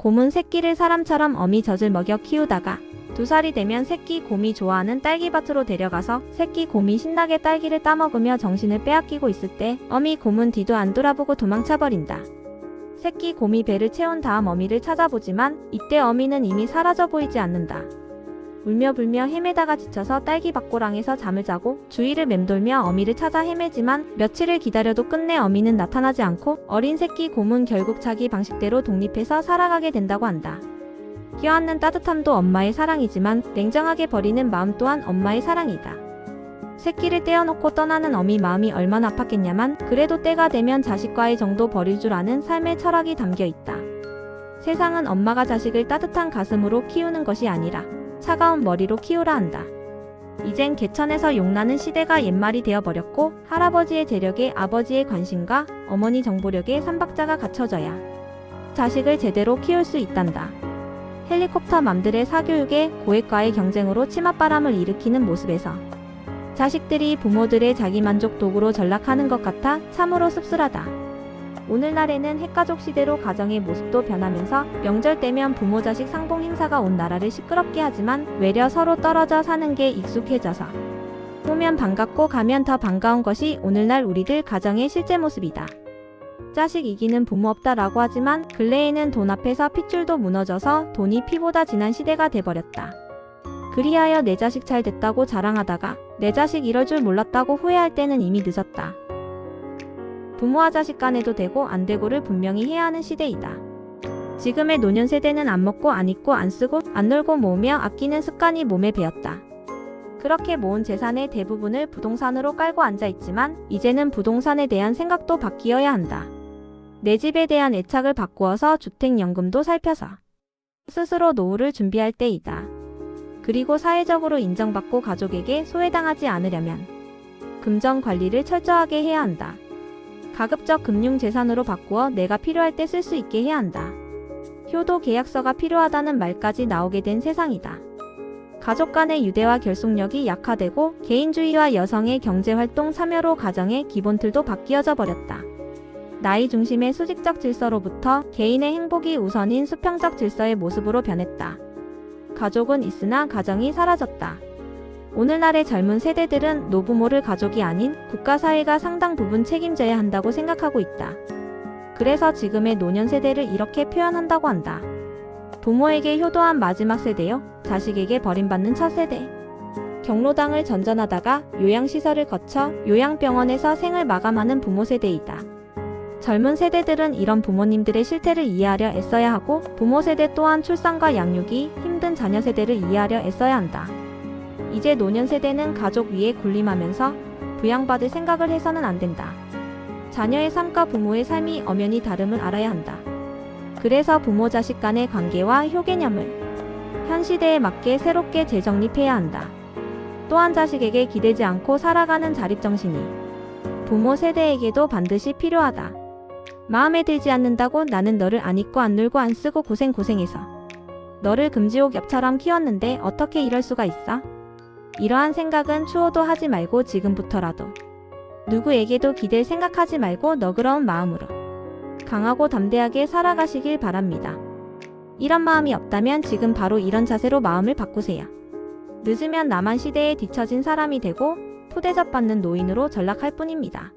곰은 새끼를 사람처럼 어미 젖을 먹여 키우다가 두 살이 되면 새끼 곰이 좋아하는 딸기밭으로 데려가서 새끼 곰이 신나게 딸기를 따먹으며 정신을 빼앗기고 있을 때 어미 곰은 뒤도 안 돌아보고 도망쳐버린다. 새끼 곰이 배를 채운 다음 어미를 찾아보지만 이때 어미는 이미 사라져 보이지 않는다. 울며 불며 헤매다가 지쳐서 딸기 밭고랑에서 잠을 자고 주위를 맴돌며 어미를 찾아 헤매지만 며칠을 기다려도 끝내 어미는 나타나지 않고 어린 새끼 곰은 결국 자기 방식대로 독립해서 살아가게 된다고 한다. 껴안는 따뜻함도 엄마의 사랑이지만 냉정하게 버리는 마음 또한 엄마의 사랑이다. 새끼를 떼어놓고 떠나는 어미 마음이 얼마나 아팠겠냐만 그래도 때가 되면 자식과의 정도 버릴 줄 아는 삶의 철학이 담겨 있다. 세상은 엄마가 자식을 따뜻한 가슴으로 키우는 것이 아니라 차가운 머리로 키우라 한다. 이젠 개천에서 용나는 시대가 옛말이 되어버렸고 할아버지의 재력에 아버지의 관심과 어머니 정보력에 삼박자가 갖춰져야 자식을 제대로 키울 수 있단다. 헬리콥터 맘들의 사교육에 고액과의 경쟁으로 치맛바람을 일으키는 모습에서 자식들이 부모들의 자기만족 도구로 전락하는 것 같아 참으로 씁쓸하다. 오늘날에는 핵가족 시대로 가정의 모습도 변하면서 명절 때면 부모 자식 상봉 행사가 온 나라를 시끄럽게 하지만 외려 서로 떨어져 사는 게 익숙해져서 오면 반갑고 가면 더 반가운 것이 오늘날 우리들 가정의 실제 모습이다. 자식 이기는 부모 없다라고 하지만 근래에는 돈 앞에서 핏줄도 무너져서 돈이 피보다 진한 시대가 돼버렸다. 그리하여 내 자식 잘 됐다고 자랑하다가 내 자식 이럴 줄 몰랐다고 후회할 때는 이미 늦었다. 부모와 자식 간에도 되고 안 되고를 분명히 해야 하는 시대이다. 지금의 노년 세대는 안 먹고 안 입고 안 쓰고 안 놀고 모으며 아끼는 습관이 몸에 배었다. 그렇게 모은 재산의 대부분을 부동산으로 깔고 앉아 있지만 이제는 부동산에 대한 생각도 바뀌어야 한다. 내 집에 대한 애착을 바꾸어서 주택연금도 살펴서 스스로 노후를 준비할 때이다. 그리고 사회적으로 인정받고 가족에게 소외당하지 않으려면 금전 관리를 철저하게 해야 한다. 가급적 금융재산으로 바꾸어 내가 필요할 때 쓸 수 있게 해야 한다. 효도 계약서가 필요하다는 말까지 나오게 된 세상이다. 가족 간의 유대와 결속력이 약화되고 개인주의와 여성의 경제활동 참여로 가정의 기본틀도 바뀌어져 버렸다. 나이 중심의 수직적 질서로부터 개인의 행복이 우선인 수평적 질서의 모습으로 변했다. 가족은 있으나 가정이 사라졌다. 오늘날의 젊은 세대들은 노부모를 가족이 아닌 국가사회가 상당 부분 책임져야 한다고 생각하고 있다. 그래서 지금의 노년 세대를 이렇게 표현한다고 한다. 부모에게 효도한 마지막 세대요, 자식에게 버림받는 첫 세대. 경로당을 전전하다가 요양시설을 거쳐 요양병원에서 생을 마감하는 부모 세대이다. 젊은 세대들은 이런 부모님들의 실태를 이해하려 애써야 하고 부모 세대 또한 출산과 양육이 힘든 자녀 세대를 이해하려 애써야 한다. 이제 노년 세대는 가족 위에 군림하면서 부양받을 생각을 해서는 안 된다. 자녀의 삶과 부모의 삶이 엄연히 다름을 알아야 한다. 그래서 부모 자식 간의 관계와 효개념을 현 시대에 맞게 새롭게 재정립해야 한다. 또한 자식에게 기대지 않고 살아가는 자립정신이 부모 세대에게도 반드시 필요하다. 마음에 들지 않는다고 나는 너를 안 입고 안 놀고 안 쓰고 고생 고생해서 너를 금지옥 엽처럼 키웠는데 어떻게 이럴 수가 있어? 이러한 생각은 추호도 하지 말고 지금부터라도 누구에게도 기댈 생각하지 말고 너그러운 마음으로 강하고 담대하게 살아가시길 바랍니다. 이런 마음이 없다면 지금 바로 이런 자세로 마음을 바꾸세요. 늦으면 남한 시대에 뒤처진 사람이 되고 푸대접 받는 노인으로 전락할 뿐입니다.